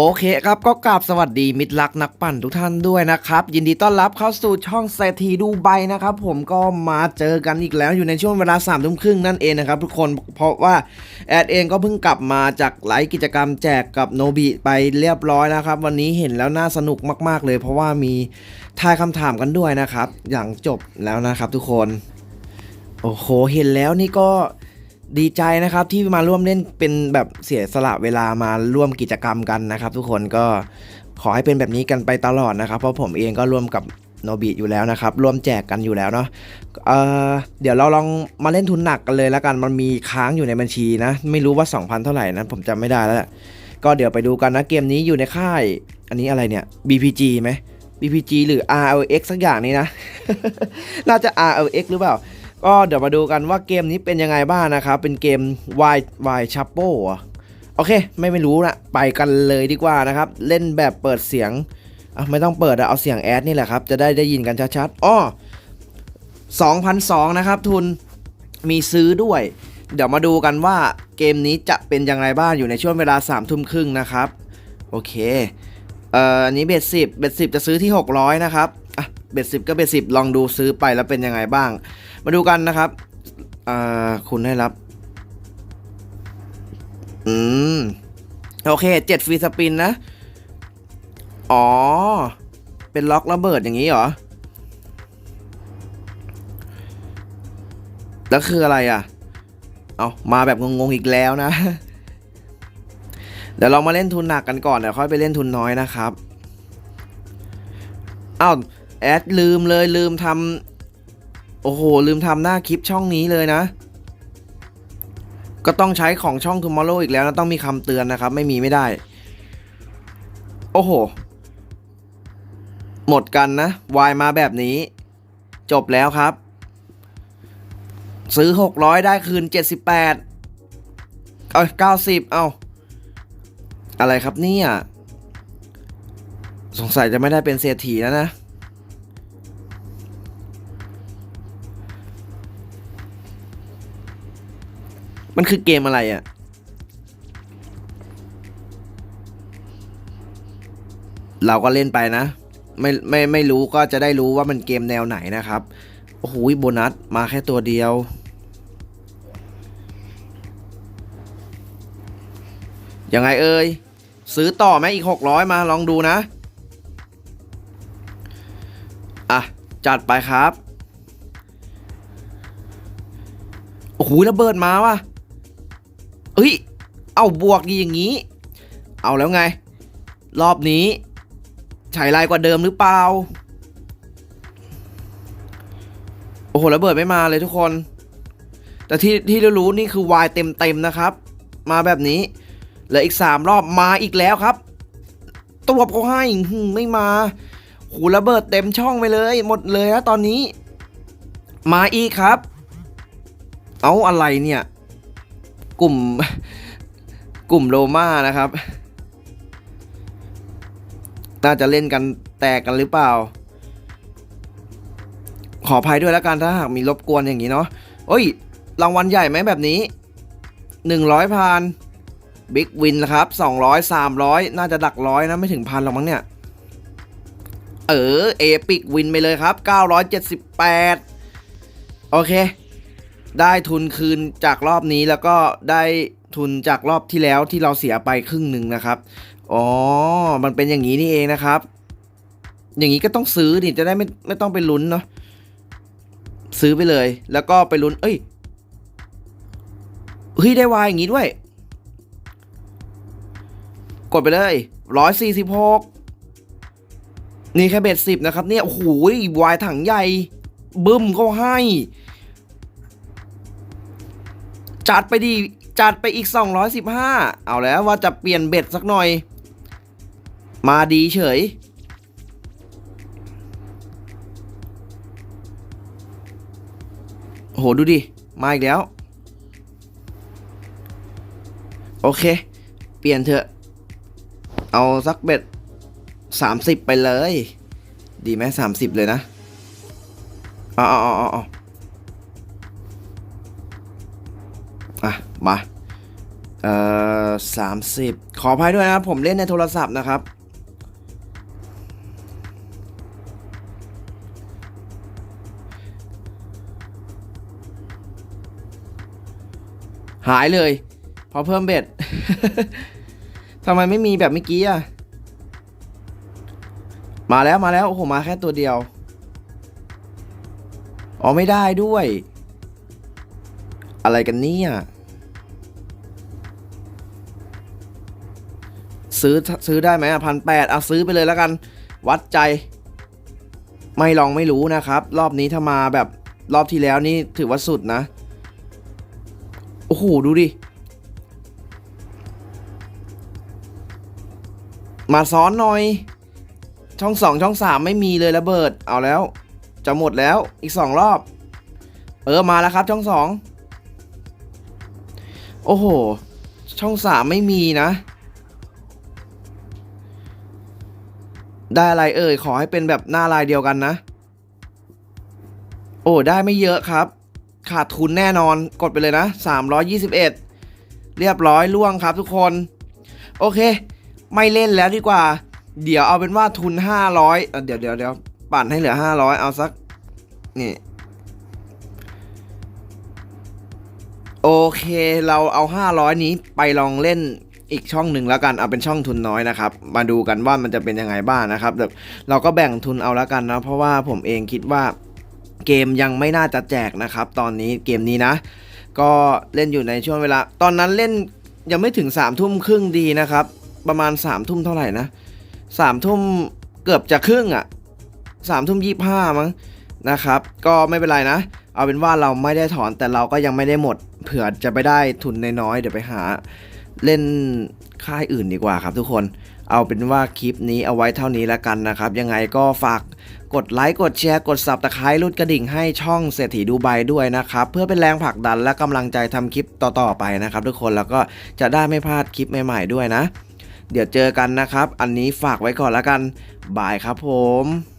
โอเคครับก็กราบสวัสดีมิตรรักนักปั่นทุกท่านด้วยนะครับ ยินดีต้อนรับเข้าสู่ช่องเศรษฐีดูไบนะครับ ผมก็มาเจอกันอีกแล้วอยู่ในช่วงเวลา3ามทุ่มครึ่งนั่นเองนะครับทุกคนเพราะว่าแอดเองก็เพิ่งกลับมาจากไลฟ์กิจกรรมแจกกับโนบิไปเรียบร้อยนะครับ วันนี้เห็นแล้วน่าสนุกมาก ๆ เลย เพราะว่ามีทายคำถามกันด้วยนะครับ อย่างจบแล้วนะครับทุกคน โอ้โหเห็นแล้วนี่ก็ ดีใจนะครับที่มาร่วมเล่นเป็นแบบเสียสละเวลามาร่วมกิจกรรมกันนะครับ ทุกคนก็ขอให้เป็นแบบนี้กันไปตลอดนะครับ เพราะผมเองก็ร่วมกับโนบิอยู่แล้วนะครับ ร่วมแจกกันอยู่แล้วเนาะเอ่อเดี๋ยวเราลองมาเล่นทุนหนักกันเลยแล้วกันมันมีค้างอยู่ในบัญชีนะ ไม่รู้ว่า 2,000 เท่าไหร่นะผมจำไม่ได้แล้วก็เดี๋ยวไปดูกันนะเกมนี้อยู่ในค่าย อันนี้อะไรเนี่ย BPG ไหม BPG หรือ RLX สักอย่างนี้นะ น่าจะ RLX หรือเปล่า ก็เดี๋ยวมาดูกันว่าเกมนี้เป็นยังไงบ้างนะครับ เป็นเกม Y Y c h a p o อะโอเค ไม่ไม่รู้นะไปกันเลยดีกว่านะครับ เล่นแบบเปิดเสียงอะไม่ต้องเปิดอะเอาเสียงแอดนี่แหละครับ จะได้ได้ยินกันชัดๆอ้อ2,002นะครับ ทุนมีซื้อด้วย เดี๋ยวมาดูกันว่าเกมนี้จะเป็นอย่างไรบ้างอยู่ในช่วงเวลา3ามทุ่มครึ่งนะครับ โอเค เอ่ออันนี้เบ็ดสิบเบ็ดสิบจะซื้อที่ 600 นะครับ เบ็ดสิบก็เบ็ดสิบลองดูซื้อไปแล้วเป็นยังไงบ้าง มาดูกันนะครับคุณได้รับ อืม โอเคเจ็ดฟรีสปินนะ อ๋อ เป็นล็อกระเบิดอย่างนี้เหรอ แล้วคืออะไรอะ เอามาแบบงงๆอีกแล้วนะ เดี๋ยวเรามาเล่นทุนหนักกันก่อนเดี๋ยวค่อยไปเล่นทุนน้อยนะครับ อ้าว แอดลืมเลยลืมทำโอ้โห ลืมทำหน้าคลิปช่องนี้เลยนะ ก็ต้องใช้ของช่อง Tomorrow อีกแล้วนะ ต้องมีคำเตือนนะครับ ไม่มีไม่ได้ โอ้โห หมดกันนะ วายมาแบบนี้ จบแล้วครับ ซื้อ 600 ได้คืน 78 เอ้ย90 เอาอะไรครับเนี่ยสงสัยจะไม่ได้เป็นเศรษฐีแล้วนะ มันคือเกมอะไรอะ่ะ เราก็เล่นไปนะ ไม่ไม่ไม่รู้ก็จะได้รู้ว่ามันเกมแนวไหนนะครับ โอ้โหโบนัสมาแค่ตัวเดียว ยังไงเอ่ย ซื้อต่อไหมอีก 600 มาลองดูนะ อะ จัดไปครับโอ้โหระเบิดมาว่ะ เฮ้ย เอาบวกดีอย่างนี้ เอาแล้วไง รอบนี้ฉายลายกว่าเดิมหรือเปล่า โอ้โหระเบิดไม่มาเลยทุกคน แต่ที่ที่เรารู้นี่คือวายเต็มเต็มๆนะครับ มาแบบนี้เหลืออีกสามรอบมาอีกแล้วครับ ตัวเขาให้ไม่มาหูระเบิดเต็มช่องไปเลย หมดเลยนะตอนนี้ มาอีกครับ เอาอะไรเนี่ย กลุ่มกลุ่มโรม่านะครับ น่าจะเล่นกันแตกกันหรือเปล่า ขออภัยด้วยแล้วกันถ้าหากมีรบกวนอย่างนี้เนาะเอ้ย รางวัลใหญ่ไหมแบบนี้ 100พันบิ๊กวินนะครับ 200 300 น่าจะดักร้อยนะ ไม่ถึงพันหรอกมั้งเนี่ย เออ เอปิกวินไปเลยครับ 978 โอเค ได้ทุนคืนจากรอบนี้แล้วก็ได้ทุนจากรอบที่แล้วที่เราเสียไปครึ่งหนึ่งนะครับ อ๋อ มันเป็นอย่างนี้นี่เองนะครับ อย่างนี้ก็ต้องซื้อดิจะได้ไม่ไม่ต้องไปลุ้นเนาะ ซื้อไปเลย แล้วก็ไปลุ้น เอ้ย เฮ้ยได้วายอย่างนี้ด้วย กดไปเลยร้อยสี่สิบหกนี่แค่เบ็ดสิบนะครับเนี่ย โอ้โหวายถังใหญ่ บึ้มเขาให้ จัดไปดีจัดไปอีก 215 เอาแล้วว่าจะเปลี่ยนเบ็ดสักหน่อย มาดีเฉย โหดูดิ มาอีกแล้ว โอเค เปลี่ยนเถอะ เอาสักเบ็ด 30 ไปเลย ดีไหม30 เลยนะอ๋ออ๋ออ๋อ มาเอ่อสามสิบขออภัยด้วยนะครับ ผมเล่นในโทรศัพท์นะครับ หายเลยพอเพิ่มเบ็ดทำไมไม่มีแบบเมื่อกี้อะ มาแล้วมาแล้ว โอ้โห มาแค่ตัวเดียว อ๋อ ไม่ได้ด้วย อะไรกันเนี่ย ซื้อซื้อได้ไหมอะพันแปดเอาซื้อไปเลยแล้วกัน วัดใจ ไม่ลองไม่รู้นะครับ รอบนี้ถ้ามาแบบรอบที่แล้วนี่ถือว่าสุดนะ โอ้โห ดูดิ มาซ้อนหน่อย ช่องสองช่องสามไม่มีเลยระเบิด เอาแล้ว จะหมดแล้วอีกสองรอบ เออ มาแล้วครับ ช่องสอง โอ้โห ช่องสามไม่มีนะ ได้อะไรเอ่ย ขอให้เป็นแบบหน้าลายเดียวกันนะ โอ้ ได้ไม่เยอะครับ ขาดทุนแน่นอน กดไปเลยนะ 321 เรียบร้อยล่วงครับทุกคน โอเค ไม่เล่นแล้วดีกว่า เดี๋ยวเอาเป็นว่าทุน 500อะเดี๋ยวเดี๋ยวเดี๋ยวปั่นให้เหลือ 500 เอาสัก นี่ โอเค เราเอา 500 นี้ไปลองเล่น อีกช่องหนึ่งแล้วกันเอาเป็นช่องทุนน้อยนะครับ มาดูกันว่ามันจะเป็นยังไงบ้างนะครับแบบเราก็แบ่งทุนเอาแล้วกันนะ เพราะว่าผมเองคิดว่าเกมยังไม่น่าจะแจกนะครับ ตอนนี้เกมนี้นะ ก็เล่นอยู่ในช่วงเวลา ตอนนั้นเล่นยังไม่ถึง3ามทุ่มครึ่งดีนะครับ ประมาณ3ามทุ่มเท่าไหร่นะสามทุ่มเกือบจะครึ่งอะ่ะสามทุ่มยี่ห้ามั้งนะครับ ก็ไม่เป็นไรนะ เอาเป็นว่าเราไม่ได้ถอนแต่เราก็ยังไม่ได้หมด เผื่อจะไปได้ทุนน้อยๆเดี๋ยวไปหา เล่นค่ายอื่นดีกว่าครับทุกคน เอาเป็นว่าคลิปนี้เอาไว้เท่านี้แล้วกันนะครับ ยังไงก็ฝากกดไลค์กดแชร์กด s ับตะไคร้รุดกระดิ่งให้ช่องเศรษฐีดูไบด้วยนะครับ เพื่อเป็นแรงผลักดันและกำลังใจทำคลิปต่อๆไปนะครับ ทุกคนแล้วก็จะได้ไม่พลาดคลิปใหม่ๆด้วยนะ เดี๋ยวเจอกันนะครับ อันนี้ฝากไว้ก่อนแล้วกันบายครับผม